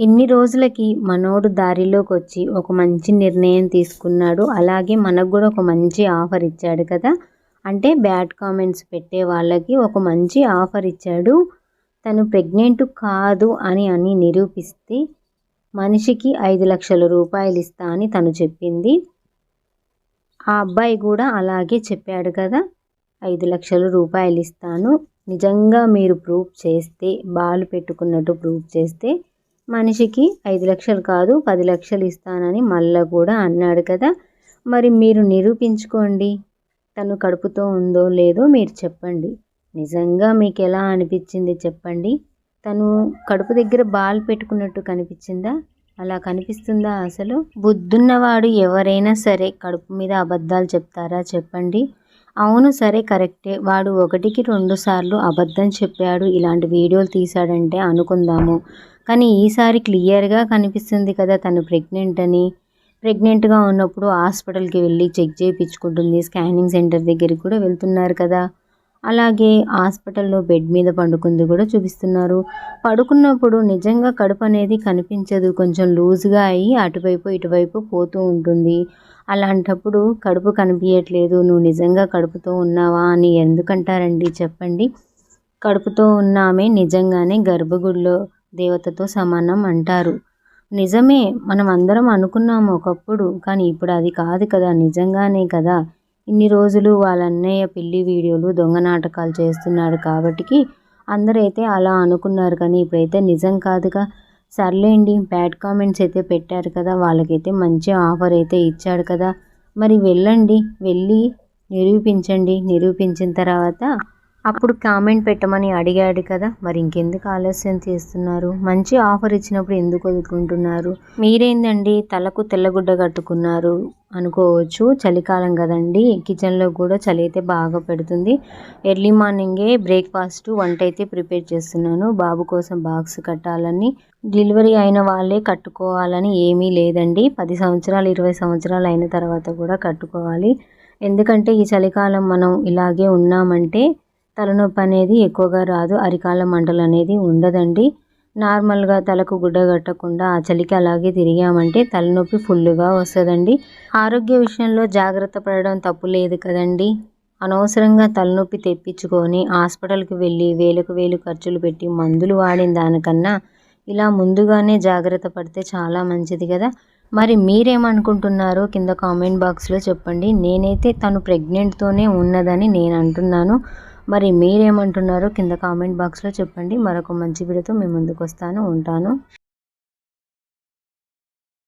ఇన్ని రోజులకి మనోడు దారిలోకి వచ్చి ఒక మంచి నిర్ణయం తీసుకున్నాడు. అలాగే మనకు కూడా ఒక మంచి ఆఫర్ ఇచ్చాడు కదా. అంటే బ్యాడ్ కామెంట్స్ పెట్టే వాళ్ళకి ఒక మంచి ఆఫర్ ఇచ్చాడు. తను ప్రెగ్నెంట్ కాదు అని అని నిరూపిస్తే మనిషికి ఐదు లక్షల రూపాయలు ఇస్తా అని తను చెప్పింది. ఆ అబ్బాయి కూడా అలాగే చెప్పాడు కదా. ఐదు లక్షల రూపాయలు ఇస్తాను. నిజంగా మీరు ప్రూఫ్ చేస్తే బాలు పెట్టుకున్నట్టు ప్రూఫ్ చేస్తే మనిషికి ఐదు లక్షలు కాదు పది లక్షలు ఇస్తానని మళ్ళా కూడా అన్నాడు కదా. మరి మీరు నిరూపించుకోండి తను కడుపుతో ఉందో లేదో మీరు చెప్పండి. నిజంగా మీకు ఎలా అనిపించింది చెప్పండి. తను కడుపు దగ్గర బాల్ పెట్టుకున్నట్టు కనిపించిందా? అలా కనిపిస్తుందా అసలు? బుద్ధున్నవాడు ఎవరైనా సరే కడుపు మీద అబద్ధాలు చెప్తారా చెప్పండి. అవును సరే కరెక్టే. వాడు ఒకటికి రెండు సార్లు అబద్ధం చెప్పాడు ఇలాంటి వీడియోలు తీశాడంటే అనుకుందాము. కానీ ఈసారి క్లియర్గా కనిపిస్తుంది కదా తను ప్రెగ్నెంట్ అని. ప్రెగ్నెంట్గా ఉన్నప్పుడు హాస్పిటల్కి వెళ్ళి చెక్ చేయించుకుంటుంది. స్కానింగ్ సెంటర్ దగ్గరికి కూడా వెళ్తున్నారు కదా. అలాగే హాస్పిటల్లో బెడ్ మీద పండుకుంది కూడా చూపిస్తున్నారు. పడుకున్నప్పుడు నిజంగా కడుపు అనేది కనిపించదు. కొంచెం లూజ్గా అయ్యి అటువైపు ఇటువైపు పోతూ ఉంటుంది. అలాంటప్పుడు కడుపు కనిపించట్లేదు. నువ్వు నిజంగా కడుపుతో ఉన్నావా? అని ఎందుకంటారండి? చెప్పండి. కడుపుతో ఉన్నామే నిజంగానే గర్భగుడిలో దేవతతో సమానం అంటారు. నిజమే మనం అందరం అనుకున్నాము ఒకప్పుడు కానీ ఇప్పుడు అది కాదు కదా నిజంగానే కదా. ఇన్ని రోజులు వాళ్ళ అన్నయ్య పెళ్ళి వీడియోలు దొంగ నాటకాలు చేస్తున్నాడు కాబట్టికి అందరైతే అలా అనుకున్నారు కానీ ఇప్పుడైతే నిజం కాదుగా. సర్లేండి బ్యాడ్ కామెంట్స్ అయితే పెట్టారు కదా వాళ్ళకైతే మంచి ఆఫర్ అయితే ఇచ్చాడు కదా. మరి వెళ్ళండి వెళ్ళి నిరూపించండి. నిరూపించిన తర్వాత అప్పుడు కామెంట్ పెట్టమని అడిగాడు కదా. మరి ఇంకెందుకు ఆలస్యం చేస్తున్నారు? మంచి ఆఫర్ ఇచ్చినప్పుడు ఎందుకు వదులుకుంటున్నారు మీరేందండి? తలకు తెల్లగుడ్డ కట్టుకున్నారు అనుకోవచ్చు. చలికాలం కదండి. కిచెన్లో కూడా చలి అయితే బాగా పెడుతుంది. ఎర్లీ మార్నింగే బ్రేక్ఫాస్ట్ వంట అయితే ప్రిపేర్ చేస్తున్నాను. బాబు కోసం బాక్స్ కట్టాలని డెలివరీ అయిన వాళ్ళే కట్టుకోవాలని ఏమీ లేదండి. పది సంవత్సరాలు ఇరవై సంవత్సరాలు అయిన తర్వాత కూడా కట్టుకోవాలి. ఎందుకంటే ఈ చలికాలం మనం ఇలాగే ఉన్నామంటే తలనొప్పి అనేది ఎక్కువగా రాదు అరికాల మంటలు అనేది ఉండదండి. నార్మల్గా తలకు గుడ్డ కట్టకుండా ఆ చలికి అలాగే తిరిగామంటే తలనొప్పి ఫుల్గా వస్తుందండి. ఆరోగ్య విషయంలో జాగ్రత్త పడడం తప్పు లేదు కదండి. అనవసరంగా తలనొప్పి తెప్పించుకొని హాస్పిటల్కి వెళ్ళి వేలకు వేలు ఖర్చులు పెట్టి మందులు వాడిన దానికన్నా ఇలా ముందుగానే జాగ్రత్త పడితే చాలా మంచిది కదా. మరి మీరేమనుకుంటున్నారో కింద కామెంట్ బాక్స్లో చెప్పండి. నేనైతే తను ప్రెగ్నెంట్తోనే ఉన్నదని నేను అంటున్నాను. మరి మీరేమంటున్నారో కింద కామెంట్ బాక్స్లో చెప్పండి. మరొక మంచి వీడియోతో మీ ముందుకు వస్తాను. ఉంటాను.